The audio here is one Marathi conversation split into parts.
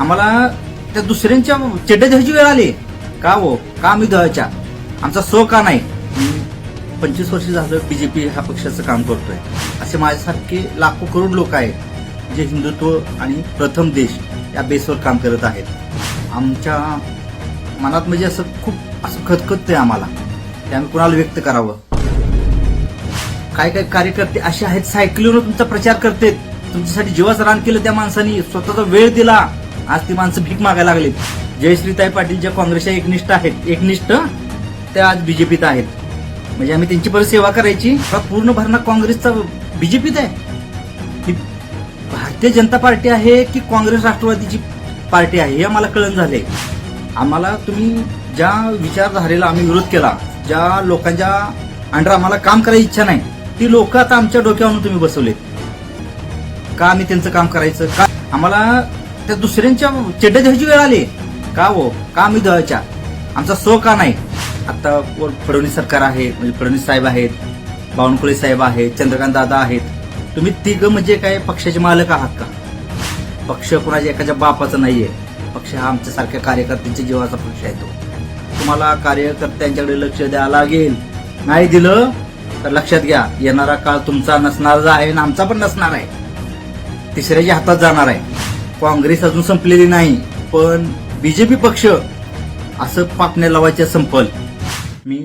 आम्हाला त्या दुसऱ्यांच्या चेड्या द्यायची वेळ आली. का हो? का आम्ही द्यायच्या आमचा सो का नाही? पंचवीस वर्ष झालं बीजेपी ह्या पक्षाचं काम करतोय. असे माझ्यासारखे लाखो करोड लोक आहेत जे हिंदुत्व आणि प्रथम देश या बेसवर काम करत आहेत. आमच्या मनात म्हणजे असं खूप असं खतखततंय आम्हाला. ते आम्ही कुणाला व्यक्त करावं? काय काय कार्यकर्ते असे आहेत सायकलीवर तुमचा प्रचार करतेत. तुमच्यासाठी जीवाचं रान केलं त्या माणसानी स्वतःचा वेळ दिला. आज ती माणसं भीक मागायला लागलीत. जयश्रीताई पाटील ज्या काँग्रेसच्या एकनिष्ठ आहेत. एकनिष्ठ त्या आज बीजेपीत आहेत. म्हणजे आम्ही त्यांची परत सेवा करायची. पूर्ण भरणा काँग्रेसचा बीजेपीत आहे. ही भारतीय जनता पार्टी आहे की काँग्रेस राष्ट्रवादीची पार्टी आहे हे आम्हाला कळण झाले आम्हाला तुम्ही ज्या विचारधारेला आम्ही विरोध केला ज्या लोकांच्या अंडर आम्हाला काम करायची इच्छा नाही ती लोक आता आमच्या डोक्यावरून तुम्ही बसवलेत. का आम्ही त्यांचं काम करायचं? का आम्हाला त्या दुसऱ्यांच्या चेड्या द्यायची वेळ आली. का हो? का आम्ही द्यायच्या आमचा सो का नाही? आता फडणवीस सरकार आहे म्हणजे फडणवीस साहेब आहेत बावनकुळे साहेब आहेत चंद्रकांत दादा आहेत. तुम्ही तिघ म्हणजे काय पक्षाचे मालक आहात का? पक्ष कोणाच्या एखाद्या बापाचा नाहीये. पक्ष हा आमच्या सारख्या कार्यकर्त्यांच्या जीवाचा पक्ष आहे तो. तुम्हाला कार्यकर्त्यांच्याकडे लक्ष द्यावं लागेल. नाही दिलं तर लक्षात घ्या येणारा काळ तुमचा नसणारा आहे आणि आमचा पण नसणार आहे. तिसऱ्याच्या हातात जाणार आहे. काँग्रेस अजून संपलेली नाही पण बीजेपी पक्ष असं पापण्या लावायच्या संपल. मी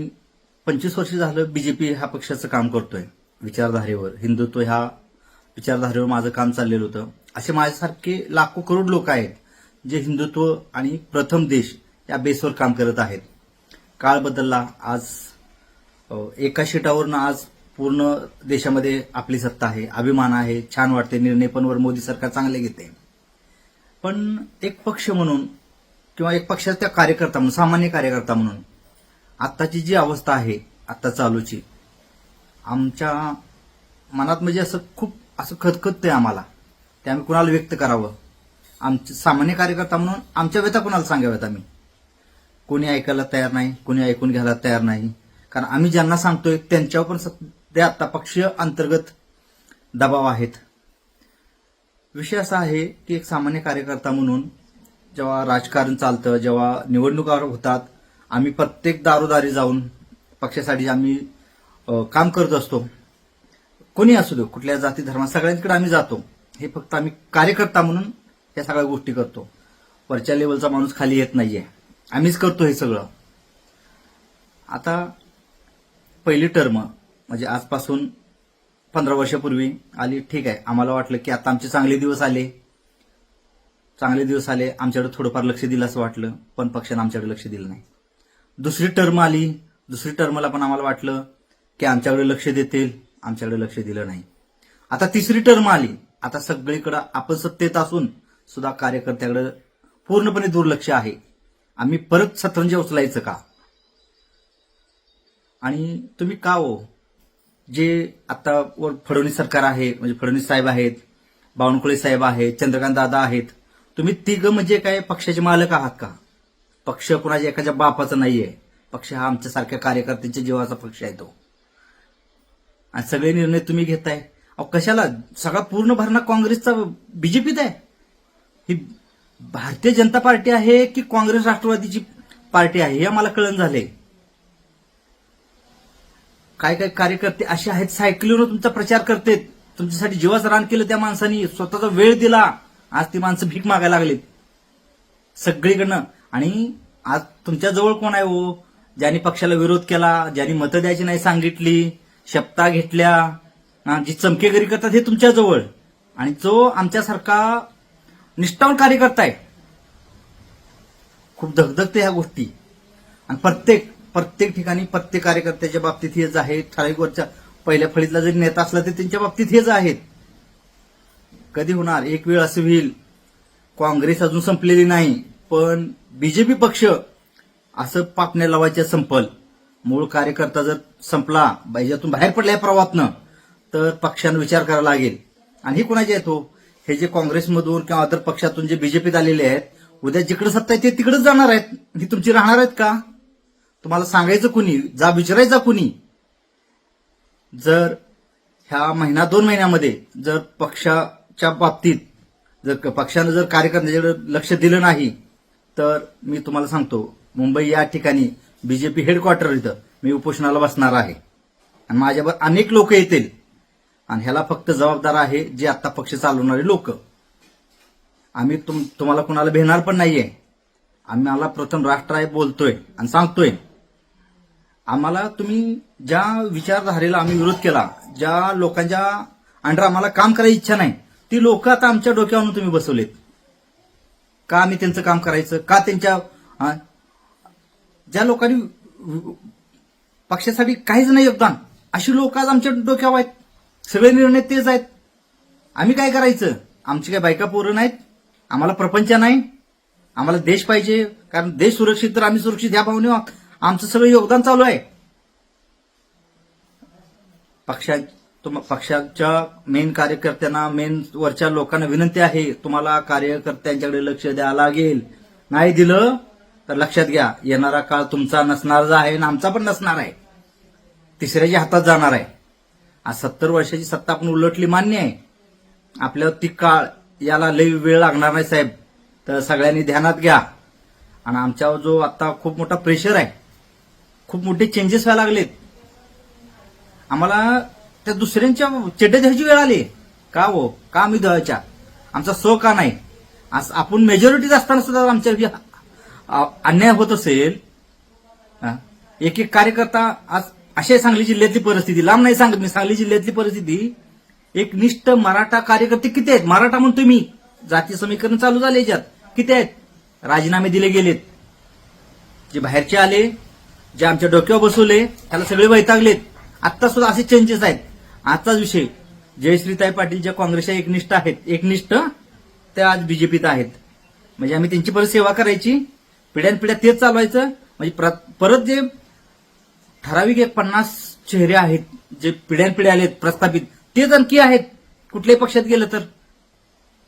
पंचवीस वर्ष झालं बीजेपी ह्या पक्षाचं काम करतोय विचारधारेवर. हिंदुत्व ह्या विचारधारेवर माझं काम चाललेलं होतं. असे माझ्यासारखे लाखो करोड लोक आहेत जे हिंदुत्व आणि प्रथम देश या बेसवर काम करत आहेत. काळ बदलला आज एका शीटावरून आज पूर्ण देशामध्ये आपली सत्ता आहे अभिमान आहे छान वाटते निर्णय पण वर मोदी सरकार चांगले घेते. पण एक पक्ष म्हणून किंवा एक पक्षाचा कार्यकर्ता म्हणून सामान्य कार्यकर्ता म्हणून आत्ताची जी अवस्था आहे आत्ता चालूची आमच्या मनात म्हणजे असं खूप असं खतखततंय आम्हाला. ते आम्ही कुणाला व्यक्त करावं? आमचे सामान्य कार्यकर्ता म्हणून आमच्या व्यथा कुणाला सांगाव्यात आम्ही? कोणी ऐकायला तयार नाही कोणी ऐकून घ्यायला तयार नाही. कारण आम्ही ज्यांना सांगतोय त्यांच्यावर पण सध्या आत्ता पक्षीय अंतर्गत दबाव आहेत. विषय असा आहे की एक सामान्य कार्यकर्ता म्हणून जेव्हा राजकारण चालतं जेव्हा निवडणुका होतात आम्ही प्रत्येक दारोदारी जाऊन पक्षासाठी आम्ही काम करत असतो. कोणी असू दे कुठल्या जाती धर्मात सगळ्यांकडे आम्ही जातो. हे फक्त आम्ही कार्यकर्ता म्हणून या सगळ्या गोष्टी करतो. वरच्या लेवलचा माणूस खाली येत नाहीये. आम्हीच करतो हे सगळं. आता पहिली टर्म म्हणजे आजपासून पंधरा वर्षापूर्वी आली. ठीक आहे. आम्हाला वाटलं की आता आमचे चांगले दिवस आले. चांगले दिवस आले. आमच्याकडे थोडंफार लक्ष दिलं असं वाटलं. पण पक्षानं आमच्याकडे लक्ष दिलं नाही. दुसरी टर्म आली. दुसरी टर्मला पण आम्हाला वाटलं की आमच्याकडे लक्ष देतील. आमच्याकडे लक्ष दिलं नाही. आता तिसरी टर्म आली. आता सगळीकडं आपण सत्तेत असून सुद्धा कार्यकर्त्याकडे पूर्णपणे दुर्लक्ष आहे. आम्ही परत सतरंजी उचलायचं का? आणि तुम्ही का हो? जे आता वर फडणवीस सरकार आहे म्हणजे फडणवीस साहेब आहेत बावनकुळे साहेब आहेत चंद्रकांत दादा आहेत तुम्ही तिघ म्हणजे काय पक्षाचे मालक आहात का? पक्ष कुणाच्या एखाद्या बापाचा नाहीये. पक्ष हा आमच्यासारख्या कार्यकर्त्यांच्या जीवाचा पक्ष आहे तो. आणि सगळे निर्णय तुम्ही घेताय. अहो कशाला? सगळा पूर्ण भरणा काँग्रेसचा बीजेपीत आहे. ही भारतीय जनता पार्टी आहे की काँग्रेस राष्ट्रवादीची पार्टी आहे? हे आम्हाला कळण झाले काय काय कार्यकर्ते असे आहेत सायकलीवर तुमचा प्रचार करतेत. तुमच्यासाठी जीवाचं रान केलं त्या माणसानी स्वतःचा वेळ दिला. आज ती माणसं भीक मागायला लागलीत. सगळीकडनं. आणि आज तुमच्या जवळ कोण आहे हो? ज्यांनी पक्षाला विरोध केला ज्यांनी मतं द्यायची नाही सांगितली शपथा घेतल्या जी चमकेगिरी करतात हे तुमच्याजवळ. आणि जो आमच्यासारखा निष्ठावून कार्यकर्ता आहे. खूप धगधगते ह्या गोष्टी. आणि प्रत्येक प्रत्येक ठिकाणी प्रत्येक कार्यकर्त्याच्या बाबतीत हेच आहे. ठराविक वरच्या पहिल्या फळीतला जरी नेता असला तरी त्यांच्या बाबतीत हेच आहेत. कधी होणार? एक वेळ असं होईल. काँग्रेस अजून संपलेली नाही पण बीजेपी पक्ष असं पापण्या लावायच्या संपल. मूळ कार्यकर्ता जर संपला बैजातून बाहेर पडल्या प्रवाहातनं तर पक्षानं विचार करावा लागेल. आणि हे कुणाचे आहेत हो? हे? जे काँग्रेसमधून किंवा अदर पक्षातून जे बीजेपीत आलेले आहेत उद्या जिकडे सत्ता आहे ते तिकडेच जाणार आहेत. ही तुमची राहणार आहेत का? तुम्हाला सांगायचं कुणी? जा विचारायचा कुणी? जर ह्या महिना दोन महिन्यामध्ये जर पक्षाच्या बाबतीत जर क- पक्षानं जर कार्यकर्त्यांच्याकडे लक्ष दिलं नाही तर मी तुम्हाला सांगतो मुंबई या ठिकाणी बीजेपी हेडक्वार्टर इथं मी उपोषणाला बसणार आहे. आणि माझ्यावर अनेक लोक येतील. आणि ह्याला फक्त जबाबदार आहे जे आता पक्ष चालवणारे लोक. आम्ही तुम तुम्हाला कुणाला भेटणार पण नाहीये. आम्हाला प्रथम राष्ट्र आहे बोलतोय आणि सांगतोय. आम्हाला तुम्ही ज्या विचारधारेला आम्ही विरोध केला ज्या लोकांच्या अंडर आम्हाला काम करायची इच्छा नाही ती लोक आता आमच्या डोक्यावरून तुम्ही बसवलेत. का आम्ही त्यांचं काम करायचं? का त्यांच्या ज्या लोकांनी पक्षासाठी काहीच नाही योगदान अशी लोक आज आमच्या डोक्यावर आहेत. सगळे निर्णय तेच आहेत. आम्ही काय करायचं? आमची काय बायका पोरं नाहीत आम्हाला प्रपंच नाही आम्हाला देश पाहिजे कारण देश सुरक्षित तर आम्ही सुरक्षित ह्या भावने आमचं सगळं योगदान चालू आहे. पक्षा तुम पक्षाच्या मेन कार्यकर्त्यांना मेन वरच्या लोकांना विनंती आहे तुम्हाला कार्यकर्त्यांच्याकडे लक्ष द्यावं लागेल. नाही दिलं तर लक्षात घ्या येणारा काळ तुमचा नसणारा आहे आणि आमचा पण नसणार आहे. तिसऱ्याच्या हातात जाणार आहे. आज सत्तर वर्षाची सत्ता आपण उलटली मान्य आहे. आपल्यावर ती काळ याला लई वेळ लागणार नाही साहेब. तर सगळ्यांनी ध्यानात घ्या. आणि आमच्यावर जो आता खूप मोठा प्रेशर आहे खूप मोठे चेंजेस व्हायला लागलेत. आम्हाला त्या दुसऱ्यांच्या चेड्डे द्यायची वेळ आली. का हो? का आम्ही द्यायच्या आमचा सो का नाही? आज आपण मेजॉरिटीच असताना सुद्धा आमच्या अन्याय होत असेल. हा? एक एक कार्यकर्ता आज अशी सांगली जिल्ह्यातली परिस्थिती लांब नाही सांगत मी सांगली जिल्ह्यातली परिस्थिती एक निष्ठ मराठा कार्यकर्ते किती आहेत? मराठा म्हणतो मी. जाती समीकरण चालू झाले याच्यात. किती आहेत? राजीनामे दिले गेलेत. जे बाहेरचे आले जे आमच्या डोक्यावर बसवले त्याला सगळे वैतागलेत. आता सुद्धा असे चेंजेस आहेत. आजचाच विषय. जयश्रीताई पाटील ज्या काँग्रेसच्या एकनिष्ठ आहेत. एकनिष्ठ त्या आज बीजेपीत आहेत. म्हणजे आम्ही त्यांची परत सेवा करायची. पिढ्यानपिढ्या तेच चालवायचं. म्हणजे परत जे ठराविक एक पन्नास चेहरे आहेत जे पिढ्यानपिढ्या आलेत प्रस्थापित तेच आणखी आहेत. कुठल्याही पक्षात गेलं तर.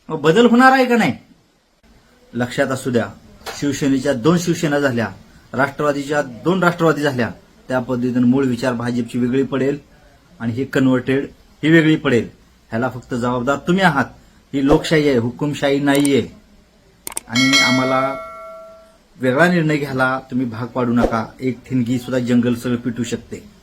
बदल होणार आहे का नाही? लक्षात असू द्या. शिवसेनेच्या दोन शिवसेना झाल्या. राष्ट्रवादीच्या दोन राष्ट्रवादी झाल्या. त्या पद्धतीनं मूळ विचार भाजपची वेगळी पडेल आणि ही कन्व्हर्टेड ही वेगळी पडेल. ह्याला फक्त जबाबदार तुम्ही आहात. ही लोकशाही आहे हुकुमशाही नाहीये. आणि आम्हाला वेगळा निर्णय घ्यायला तुम्ही भाग पाडू नका. एक थिनगी सुद्धा जंगल सगळं पिटू शकते.